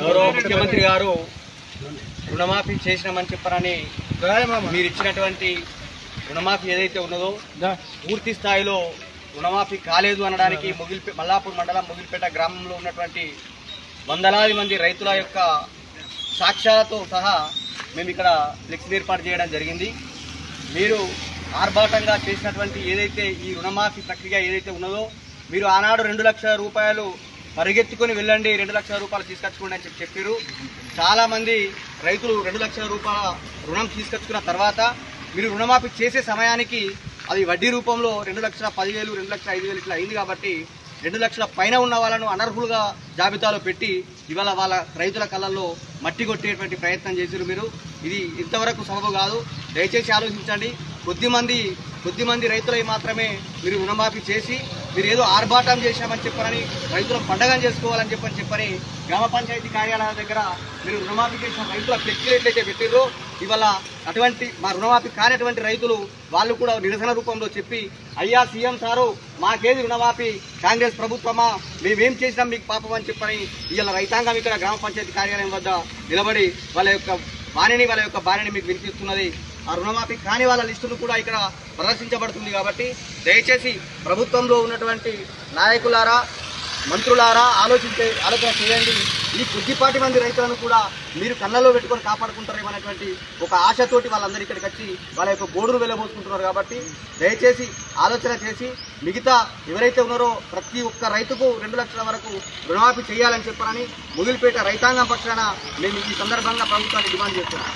గౌరవ ముఖ్యమంత్రి గారు రుణమాఫీ చేసినామని చెప్పారని మీరు ఇచ్చినటువంటి రుణమాఫీ ఏదైతే ఉన్నదో పూర్తి స్థాయిలో రుణమాఫీ కాలేదు అనడానికి ముగిల్పే మల్లాపూర్ మండలం ముగిల్పేట గ్రామంలో ఉన్నటువంటి వందలాది మంది రైతుల యొక్క సాక్ష్యాలతో సహా మేము ఇక్కడ ఫ్లెక్సీ ఏర్పాటు చేయడం జరిగింది. మీరు ఆర్భాటంగా చేసినటువంటి ఏదైతే ఈ రుణమాఫీ ప్రక్రియ ఏదైతే ఉన్నదో మీరు ఆనాడు రెండు లక్షల రూపాయలు పరిగెత్తుకొని వెళ్ళండి రెండు లక్షల రూపాయలు తీసుకొచ్చుకోండి అని చెప్పి చెప్పారు. చాలామంది రైతులు రెండు లక్షల రూపాయల రుణం తీసుకొచ్చుకున్న తర్వాత మీరు రుణమాఫీ చేసే సమయానికి అది వడ్డీ రూపంలో రెండు లక్షల పదివేలు రెండు లక్షల ఐదు వేలు ఇట్లా అయింది కాబట్టి రెండు లక్షల పైన ఉన్న వాళ్ళను అనర్హులుగా జాబితాలో పెట్టి ఇవాళ వాళ్ళ రైతుల కళ్ళల్లో మట్టి కొట్టేటువంటి ప్రయత్నం చేశారు మీరు. ఇది ఇంతవరకు సబబు కాదు. దయచేసి ఆలోచించండి. కొద్దిమంది కొద్దిమంది రైతులై మాత్రమే మీరు రుణమాఫీ చేసి మీరు ఏదో ఆర్భాటం చేశామని చెప్పారని రైతులను పండగం చేసుకోవాలని చెప్పని చెప్పని గ్రామ పంచాయతీ కార్యాలయాల దగ్గర మీరు రుణమాఫీ చేసిన రైతుల ఫ్లెక్సీలు ఎట్లయితే పెట్టిర్రో ఇవాళ అటువంటి మా రుణమాఫీ కానటువంటి రైతులు వాళ్ళు కూడా నిరసన రూపంలో చెప్పి అయ్యా సీఎం సారు మాకేది రుణమాఫీ? కాంగ్రెస్ ప్రభుత్వమా? మేమేం చేసినాం మీకు పాపం అని చెప్పని ఇవాళ రైతాంగం ఇక్కడ గ్రామ పంచాయతీ కార్యాలయం వద్ద నిలబడి వాళ్ళ యొక్క బాణిని వాళ్ళ యొక్క బాణిని మీకు వినిపిస్తున్నది. ఆ రుణమాఫీ కాని వాళ్ళ లిస్టును కూడా ఇక్కడ ప్రదర్శించబడుతుంది కాబట్టి దయచేసి ప్రభుత్వంలో ఉన్నటువంటి నాయకులారా మంత్రులారా ఆలోచించే ఆలోచన చేయండి. ఈ కొద్దిపాటి మంది రైతులను కూడా మీరు కళ్ళలో పెట్టుకొని కాపాడుకుంటారేమనేటువంటి ఒక ఆశతోటి వాళ్ళందరూ ఇక్కడికి వచ్చి వాళ్ళ యొక్క గోడును వెళ్ళబోసుకుంటున్నారు కాబట్టి దయచేసి ఆలోచన చేసి మిగతా ఎవరైతే ఉన్నారో ప్రతి ఒక్క రైతుకు రెండు లక్షల వరకు రుణమాఫీ చేయాలని చెప్పారని ముగిలిపేట రైతాంగం పక్షాన మేము ఈ సందర్భంగా ప్రభుత్వాన్ని డిమాండ్ చేస్తున్నాం.